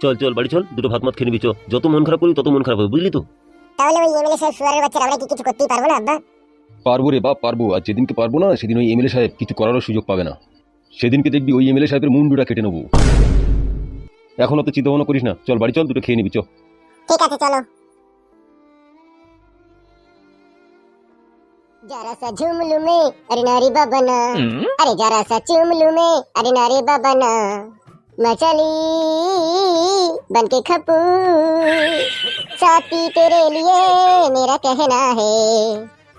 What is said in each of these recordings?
চল চল বাড়ি চল দুটো ভাত মাত খেয়ে নিবি চ। যত মন খারাপ করি তত মন খারাপ হবে বুঝলি তো তাহলে ওই এমএলএ সাহেব সুয়ারের বাচ্চারা আমরা কি কিছু করতেই পারবো না আব্বা পারবো রে বাপ পারবো আর যেদিনকে পারবো না সেদিন ওই এমএলএ সাহেব কিছু করারও সুযোগ পাবে না সেদিনকে দেখবি ওই এমএলএ সাহেবের মুন্ডুটা কেটে নেবো এখন অত চিন্তা ভাবনা করিস না চল বাড়ি চল দুটো খেয়ে নিবি চ ঠিক আছে চলো जरा सा झूम लू मैं अरे नारी बाबा ना अरे जरा सा चूम लू मैं अरे नारी बाबा ना मचली बन के खपू। साथी तेरे लिए मेरा कहना है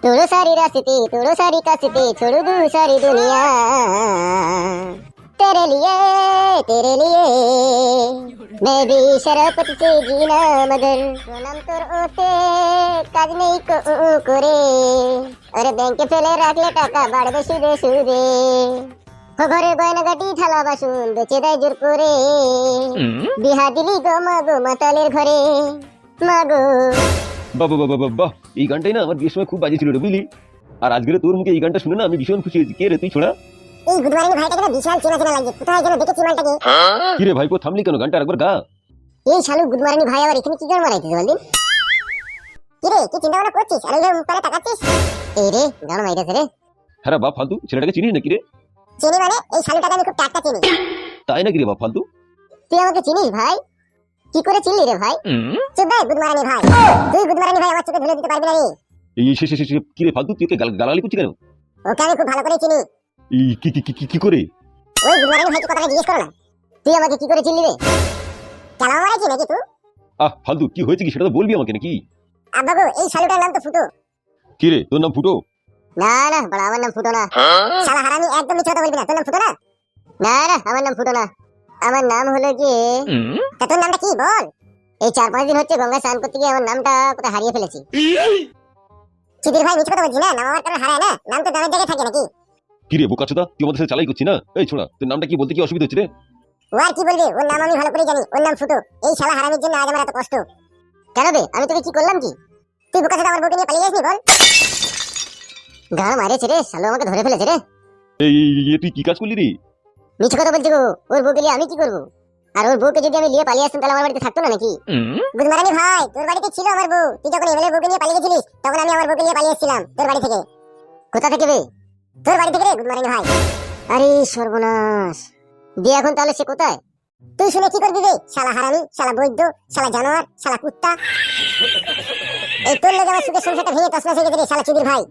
तोड़ो सारी रास्ते तोड़ो सारी कसते, छोड़ो दू सारी दुनिया। तेरे लिए तेरे लिए, मैं भी शराबत से जीना मगर सोनम तोर ओते काज नहीं को करे अरे बैंक फेले रख ले टाका, बाड़ दे सुदे सुदे। ঘরে গয়নাগাটি থালা বাসন বেচে দেয় জোর করে। বিহা দিলি গো মা গো মাতালের ঘরে। মা গো। বাবা বাবা বাবা এই গানটাই না আমার বিয়ের সময় খুব বাজে ছিল রে বুঝলি? আর আজকের তোর মুখে এই গানটা শুনে না আমি ভীষণ খুশি হয়েছি। কে রে তুই ছোড়া? এই গুদমারিনী ভাইটাকে না বিশাল চেনা চেনা লাগছে কোথায় যেন দেখেছি মালটাকে। কি রে ভাইপো থামলি কেন? গানটা একবার গা। এই শালু গুদমারিনী ভাই আবার এখানে কি গান মারাইছিস বলদিন? কি রে কি চিন্তা ভাবনা করছিস? আর মুখ পানে তাকাচ্ছিস? এই রে গান মাইরেছে রে। হ্যাঁ বাপ ফালতু ছেলেটাকে চিনিস নাকি রে? চিনি মানে এই শালুটাকে আমি খুব টাটকা চিনি তাই নাকি রে বাপ ফালতু? তুই আমাকে চিনিস ভাই? কি করে চিনলি রে ভাই? চুপ ভাই গুদমারানি ভাই। তুই গুদমারানি ভাই আমার চোখে ধুলে দিতে পারবি না রে। এই সে সে সে- সে কি রে ফালতু? তুই ওকে গাল- গালাগালি করছিস কেন? ওকে আমি খুব ভালো করে চিনি। এই কি কি কি- কি কি করে? ওই গুদমারানি ভাইকে কথাটা জিজ্ঞেস করো না। তুই আমাকে কি করে চিনলি রে? চালাও মারাইছি নাকি তুই? আহ ফালতু কি হয়েছে কি? সেটা তো বলবি আমাকে নাকি? আব্বাগো এই শালুটার নাম তো ফুটো। কি রে তোর নাম ফুটো? না না বড় আমার নাম ফুটো না। শালা হারামি একদম মিথ্যা কথা বলবি না। তোর নাম ফুটো না? না না আমার নাম ফুটো না। আমার নাম হলো কি? তা তোর নামটা কি বল? এই চার পাঁচ দিন হচ্ছে গঙ্গা স্নান করতে গিয়ে আমার নামটা কোথায় হারিয়ে ফেলেছি। চিদির ভাই মিথ্যা কথা বলছি না? নাম আমার কারণ হারায় না? নাম তো দামের জায়গায় থাকে নাকি? কি রে বোকাচোদা? তুই আমাদের সাথে চালাই করছিস না? এই ছোড়া তোর নামটা কি বলতে কি অসুবিধা হচ্ছে রে? ও আর কি বলবি? ওর নাম আমি ভালো করে জানি। ওর নাম ফুটো। এই শালা হারামির জন্য আজ আমার এত কষ্ট। কেন বে আমি তোকে কি করলাম কি? তুই বোকা আমার বউকে নিয়ে পালিয়ে যাসনি বল? গান মারেছে রে শালো আমাকে ধরে ফেলেছে রে। এই এই, তুই কি কাজ করলি রে? মিছ কথা বলছি গো ওর বউকে নিয়ে আমি কি করব? আর ওর বউকে যদি আমি নিয়ে পালিয়ে আসতাম তাহলে আমার বাড়িতে থাকতো না নাকি? গুদমারানি ভাই তোর বাড়িতে ছিল আমার বউ। তুই যখন এমএলএ বউকে নিয়ে পালিয়ে গেছিলিস তখন আমি আমার বউকে নিয়ে পালিয়ে এসেছিলাম তোর বাড়ি থেকে। কোথা থেকে বে তোর বাড়ি থেকে রে গুদমারানি ভাই। আরে সর্বনাশ। দিয়ে এখন তাহলে সে কোথায়? তুই শুনে কি করবি রে? শালা হারামি শালা বৈদ্য শালা জানোয়ার শালা কুত্তা। এই তোর লেগে আমার সুখের সংসারটা ভেঙে তসমাস হয়ে গেছে রে শালা চিদির ভাই।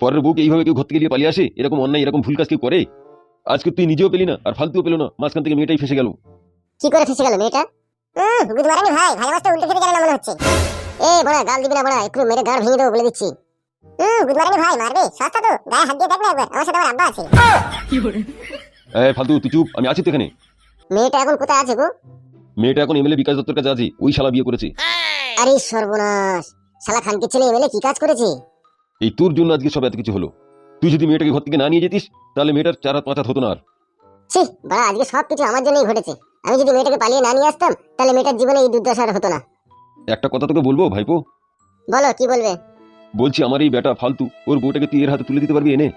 পরের বউকে এইভাবে কেউ ঘর থেকে নিয়ে পালিয়ে আসে? এরকম অন্যায় এরকম ভুল কাজ কেউ করে? আজকে তুই নিজেও পেলি না আর ফালতুও পেল না মাঝখান থেকে মেয়েটাই ফেসে গেল। কি করে ফেসে গেল মেয়েটা? হুম বুঝতে ভাই ভাই মাছটা উল্টে ফেটে গেল না মনে হচ্ছে। এ বড়া গাল দিবি না বড়া একটু মেরে গাড় ভেঙে দেবো বলে দিচ্ছি। হুম বুঝতে ভাই মারবে? সস্তা তো গায়ে হাত দিয়ে দেখ না একবার আমার সাথে আমার আব্বা আছে। এই ফালতু তুই চুপ আমি আছি তো এখানে মেয়েটা এখন কোথায় আছে গো? মেয়েটা এখন এমএলএ বিকাশ দত্তর কাছে আছে ওই শালা বিয়ে করেছে। আরে সর্বনাশ শালা খানকে ছেলে এমএলএ কি কাজ করেছে? এই তোর জন্য আজকে সব এত কিছু হলো। তুই যদি মেয়েটাকে ঘর থেকে না নিয়ে যেতিস তাহলে মেয়েটার চার হাত পাঁচ হাত হতো না আর। ছি বড়া আজকে সব কিছু আমার জন্যই ঘটেছে। আমি যদি মেয়েটাকে পালিয়ে না নিয়ে আসতাম তাহলে মেয়েটার জীবনে এই দুর্দশা আর হতো না। একটা কথা তোকে বলব ভাইপো? বলো কি বলবে? বলছি আমার এই বেটা ফালতু ওর বউটাকে তুই এর হাতে তুলে দিতে পারবি এনে?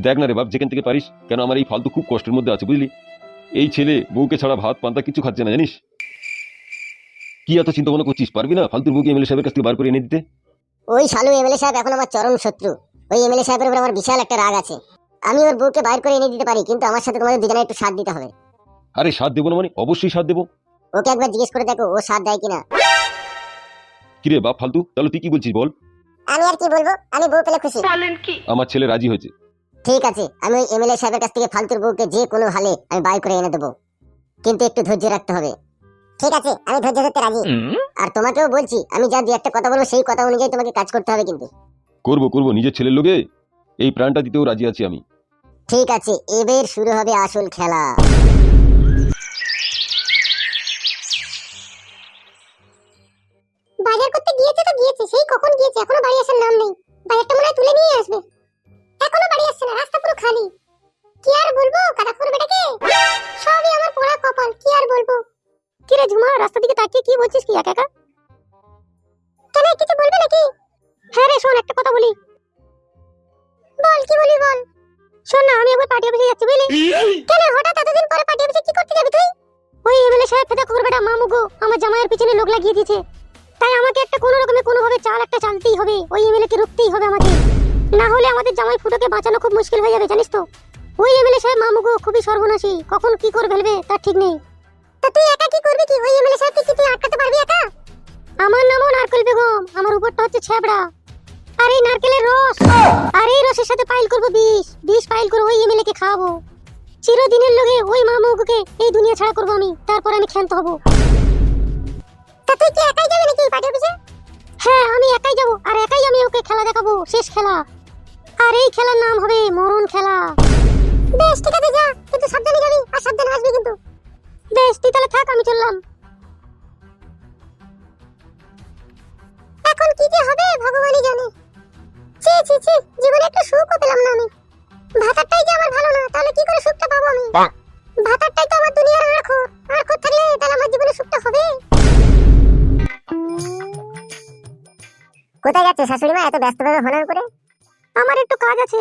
দেখ না রে বাপ যেখান থেকে পারিস কেন আমার এই ফালতু খুব কষ্টের মধ্যে আছে বুঝলি? এই ছেলে বউকে ছাড়া ভাত পান্তা কিছু খাচ্ছে না জানিস? কি এত চিন্তা ভাবনা করছিস? পারবি না ফালতুর বউকে এমএলএ সাহেবের কাছ থেকে বার করে এনে দিতে? ওই শালু এমএলএ সাহেব এখন আমার চরম শত্রু। ওই এমএলএ সাহেবের উপর আমার বিশাল একটা রাগ আছে। আমি ওর বউকে বাইর করে এনে দিতে পারি কিন্তু আমার সাথে তোমাদের দুজনে একটু সাথ দিতে হবে। আরে সাথ দেবো না মানে? অবশ্যই সাথ দেবো। ওকে একবার জিজ্ঞেস করে দেখো ও সাথ দেয় কিনা। কিরে বাপ ফালতু তাহলে তুই কি বলছিস বল? আমি আর কি বলব? আমি বউ পেলে খুশি। আমার ছেলে রাজি হয়েছে। ঠিক আছে আমি ওই এমএলএ সাহেবের কাছ থেকে ফালতুর বউকে যে কোনো হালে আমি বাইর করে এনে দেবো। কিন্তু একটু ধৈর্য রাখতে হবে। ঠিক আছে আমি ধৈর্য ধরতে রাজি। আর তোমাকেও বলছি আমি যা দু একটা কথা বলব সেই কথা অনুযায়ী তোমাকে কাজ করতে হবে কিন্তু। করব করব নিজের ছেলের লোকে? এই প্রাণটা দিতেও রাজি আছি আমি। ঠিক আছে এবার শুরু হবে আসল খেলা। বাজার করতে গিয়েছে তো গিয়েছে সেই কখন গিয়েছে? এখনও বাড়ি আসার নাম নেই। বাজারটা মনে হয় তুলে নিয়ে আসবে। এখনও বাড়ি আসছে না রাস্তা পুরো খালি। কি আর বলব কাটাফুর বেটাকে? সবই আমার পোড়া কপাল কি আর বলব? কি রে ঝুমা, রাস্তা দিকে তাকিয়ে কি বলছিস কি, একা একা? কেন কিছু বলবে নাকি? হ্যাঁ রে, শোন, একটা কথা বলি। বল, কি বলি বল? শোন না, আমি একবার পার্টি অফিসে যাচ্ছি, বুঝলি? কেন হঠাৎ এতদিন পরে পার্টি অফিসে কি করতে যাবি তুই? ওই এমএলএ সাহেব ফেদা খবর বেটা মামু গো, আমার জামাইয়ের পিছনে লোক লাগিয়ে দিয়েছে। তাই আমাকে একটা কোনো রকমে, কোনোভাবে চাল একটা চালতেই হবে, ওই এমএলএ কে রুখতেই হবে আমাকে। না হলে আমাদের জামাই ফুটোকে বাঁচানো খুব মুশকিল হয়ে যাবে, জানিস তো? ওই এমএলএ সাহেব মামু গো, খুবই সর্বনাশী, কখন কি করে ফেলবে, তার ঠিক নেই। কি করবি কি? ওই এমএলএ সাহেবকে কি তুই আটকাতে পারবি একা? আমার নামও নারকেল বেগম আমার উপরটা হচ্ছে ছেবড়া আর এই নারকেলের রস আর এই রসের সাথে পাইল করব বিষ। বিষ পাইল করে ওই এমএলএ কে খাওয়াবো। চিরদিনের লোকে ওই মামুকে এই দুনিয়া ছাড়া করব আমি। তারপর আমি ক্ষান্ত হব। তা তুই কি একাই যাবি নাকি পার্টি অফিসে? হ্যাঁ আমি একাই যাব। আর একাই আমি ওকে খেলা দেখাবো শেষ খেলা। আর এই খেলার নাম হবে মরণ খেলা। বেশ ঠিক আছে যা। কিন্তু সাবধানে যাবি আর সাবধানে আসবি কিন্তু। বেশ তুই তাহলে থাক আমি চললাম। এখন কি যে হবে ভগবানই জানে। ছি ছি ছি জীবনে একটু সুখও পেলাম না আমি। ভাতারটাই যে আমার ভালো না তাহলে কি করে সুখটা পাবো আমি? ভাতারটাই তো আমার দুনিয়ার আখর আখর থাকলে তাহলে আমার জীবনে সুখটা হবে? কোথায় যাচ্ছে শাশুড়ি মা এত ব্যস্তভাবে হনন করে? আমার একটু কাজ আছে।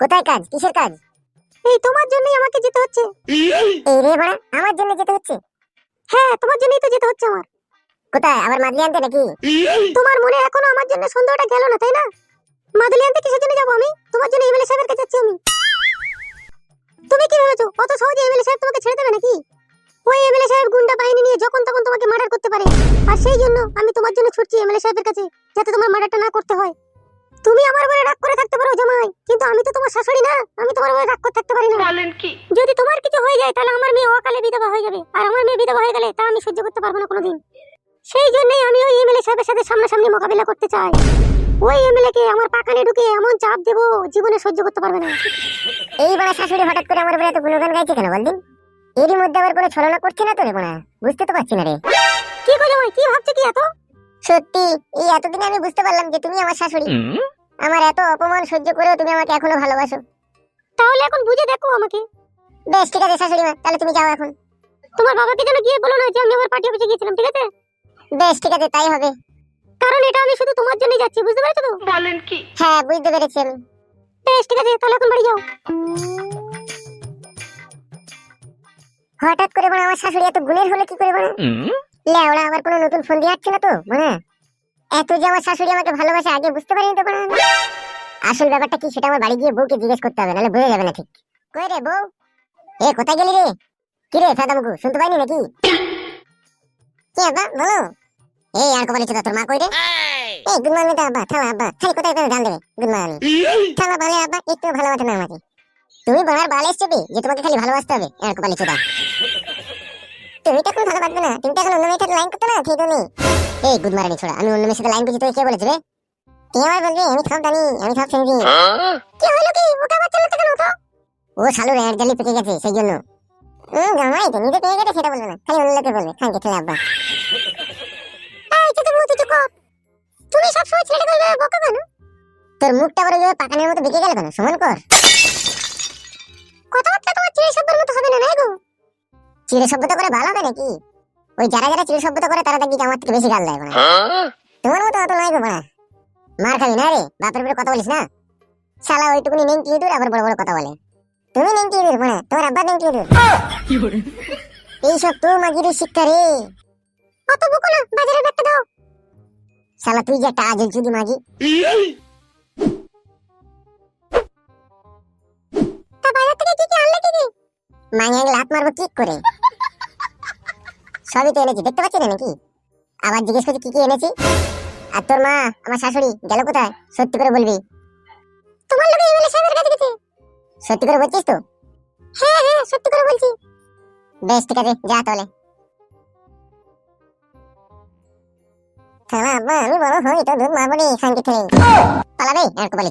কোথায় কাজ? কিসের কাজ? এই তোমার জন্যই আমাকে যেতে হচ্ছে। এই রে বড়া আমার জন্য যেতে হচ্ছে। হ্যাঁ তোমার জন্যই তো যেতে হচ্ছে আমার। কোথায় আবার মাদলি আনতে নাকি? তোমার মনে এখনও আমার জন্য সন্দেহটা গেল না তাই না? মাদুলি আনতে কিসের জন্য যাব আমি? তোমার জন্য এমএলএ সাহেবের কাছে যাচ্ছি আমি। তুমি কি ভেবেছো? কত সহজে এমএলএ সাহেব তোমাকে ছেড়ে দেবে নাকি? ওই এমএলএ সাহেব গুন্ডা বাহিনী নিয়ে যখন তখন তোমাকে মার্ডার করতে পারে। আর সেই জন্য আমি তোমার জন্য ছুটছি এমএলএ সাহেবের কাছে যাতে তোমার মার্ডারটা না করতে হয়। তুমি আমার উপরে রাগ করে থাকতে পারো জামাই কিন্তু আমি তো তোমার শাশুড়ি না আমি তোমার উপরে রাগ করে থাকতে পারি না। বলেন কি? যদি তোমার কিছু হয়ে যায় তাহলে আমার মেয়ে অকালে বিধবা হয়ে যাবে আর আমার মেয়ে বিধবা হয়ে গেলে তা আমি সহ্য করতে পারব না কোনোদিন। সেই জন্যই আমি ওই এমএলএ সাহেবের সাথে সামনাসামনি মোকাবিলা করতে চাই। ওই এমএলএ কে আমার পাকানে ঢুকে এমন চাপ দেবো জীবনে সহ্য করতে পারবে না। এই বড়া শাশুড়ি হঠাৎ করে আমার উপরে এত গুণগান গাইছে কেন বলদিন? এরই মধ্যে আবার কোনো ছলনা করছে না তো রে বড়া বুঝতে তো পারছি না রে। কি জামাই কি ভাবছ কি এত? সত্যি এই এতদিনে আমি বুঝতে পারলাম যে তুমি আমার শাশুড়ি। আমার এত অপমান সহ্য করেও তুমি আমাকে এখনও ভালোবাসো। তাহলে এখন বুঝে দেখো আমাকে। বেশ ঠিক আছে শাশুড়ি মা তাহলে তুমি যাও এখন। তোমার বাবাকে যেন গিয়ে বলো না যে আমি আমার পার্টি অফিসে গিয়েছিলাম ঠিক আছে? বেশ ঠিক আছে তাই হবে। কারণ এটা আমি শুধু তোমার জন্যই যাচ্ছি বুঝতে পেরেছ তো? বলেন কি? হ্যাঁ বুঝতে পেরেছি আমি। বেশ ঠিক আছে তাহলে এখন বাড়ি যাও। হঠাৎ করে মানে আমার শাশুড়ি এত গুণের হলে কি করে মানে লেওড়া আবার কোনো নতুন ফোন দিয়ে আসছে না তো মানে? এত শাশুড়ি আমাকে ভালোবাসে, আগে বুঝতে পারিনি তো আসল ব্যাপারটা কি সেটা আমার বাড়ি গিয়ে বউকে জিজ্ঞেস করতে হবে, নাহলে বোঝা যাবে না ঠিক। কই রে বউ? এ, কোথায় গেলি রে? কি রে শুনতে পাইনি নাকি? বলো। আর তোর মা কই রে? এই, গুড মর্নিং তো আব্বা, থামা আব্বা, খালি কোথায় দেবে? Good morning. থামা ভালো আব্বা একটু না আমাকে। তুমি বাবার বাল যে তোমাকে খালি ভালোবাসতে হবে কপালে তুমি তো এখন ভালোবাসবে না। তুমি তো এখন অন্য মেয়ের সাথে লাইন করতে না? ঠিক নেই এই গুড মর্নিং ছোড়া আমি অন্য মেয়ের সাথে লাইন করছি তোকে কে বলেছে রে কে আমার বলবি? আমি সব জানি আমি সব শুনছি। কি হলো কি? ওকে আবার চালাতে কেন তো? ও শালু রেড জালি পেকে গেছে সেই জন্য। হুম জামাই তো নিজে পেয়ে গেছে সেটা বলবে না। খালি অন্য লোকে বলবে। খানকে ছেলে আব্বা। এই তো তুমি তো কর। তুমি সব সময় ছেলেটাকে ওইভাবে বকা কেন? তোর মুখটা ওইভাবে পাকানের মতো বেঁকে গেল কেন? সমান কর। কথাবার্তা তোমার চিড়ে শব্দের মতো হবে না না গো। চিড়ে সভ্যতা করে ভালো হবে নাকি? ওই যারা যারা চিড়ে সভ্যতা করে তারা দেখি আমার থেকে বেশি গাল দেয় মানে তোমার মতো অত গো মানে মার খাবি না রে বাপের উপরে কথা বলিস না? শালা ওইটুকুনি নেংটি ইঁদুর আবার বড় বড় কথা বলে। তুমি নেংটি ইঁদুর মানে তোমার আব্বা নেংটি ইঁদুর এইসব তো মাগির শিক্ষা রে। অত বকো না বাজারে ব্যাগটা দাও। শালা তুই যে একটা আজল চুদি মাগি। তা বাজার থেকে কি কি আনলে কি কি? মাঙে লাত মারবো কি করে। সবই তো এনেছি, দেখতে পাচ্ছি না নাকি? আবার জিজ্ঞেস করছি, কি কি এনেছি? আর তোর মা, আমার শাশুড়ি গেল কোথায়? সত্যি করে বলবি। তোমার লোকে এমএলএ সাহেবের কাছে গেছে। সত্যি করে বলছিস তো? হ্যাঁ হ্যাঁ সত্যি করে বলছি। বেশ, ঠিক আছে, যা তাহলে। খালা আব্বা আমি বড় হই তো দুধ পালাবে আর কপালে